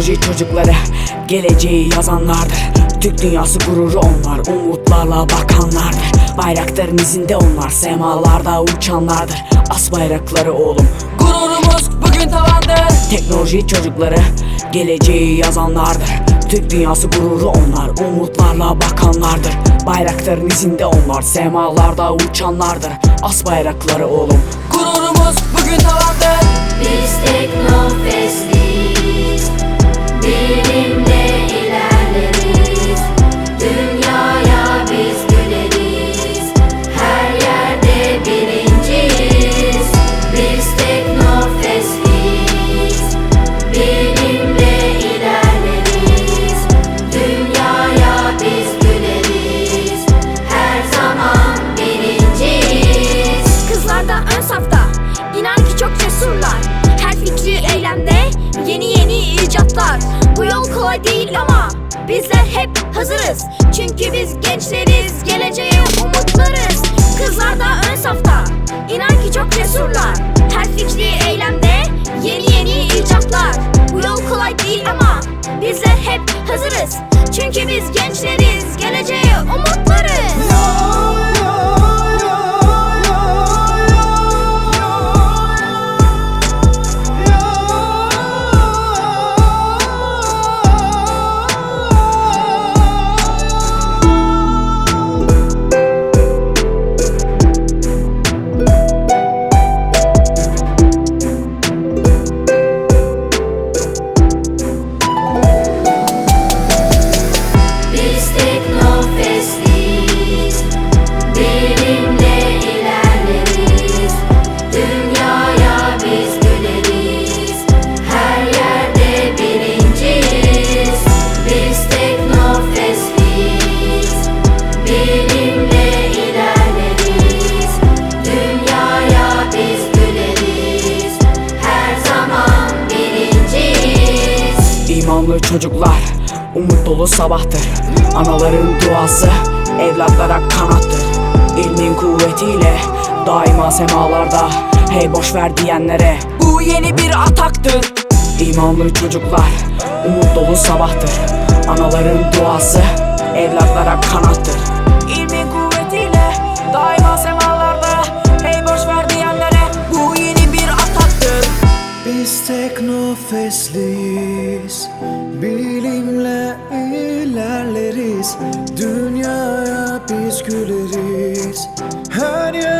Teknoloji çocukları geleceği yazanlardır. Türk dünyası gururu onlar umutlarla bakanlardır Bayrakların izinde onlar semalarda uçanlardır. As bayrakları oğlum. Gururumuz bugün tavandır Teknoloji çocukları geleceği yazanlardır. Türk dünyası gururu onlar umutlarla bakanlardır. Bayrakların izinde onlar semalarda uçanlardır. As bayrakları oğlum. Gururumuz kolay değil ama Bizler hep hazırız. Çünkü biz gençleriz Geleceğe umutlarız İmanlı çocuklar umut dolu sabahtır. Anaların duası evlatlara kanattır. İlmin kuvvetiyle daima semalarda Hey boş ver diyenlere. Bu yeni bir ataktır. İmanlı çocuklar umut dolu sabahtır. Anaların duası evlatlara kanattır Bilimle ilerleriz Dünyaya biz güleriz. Her yerde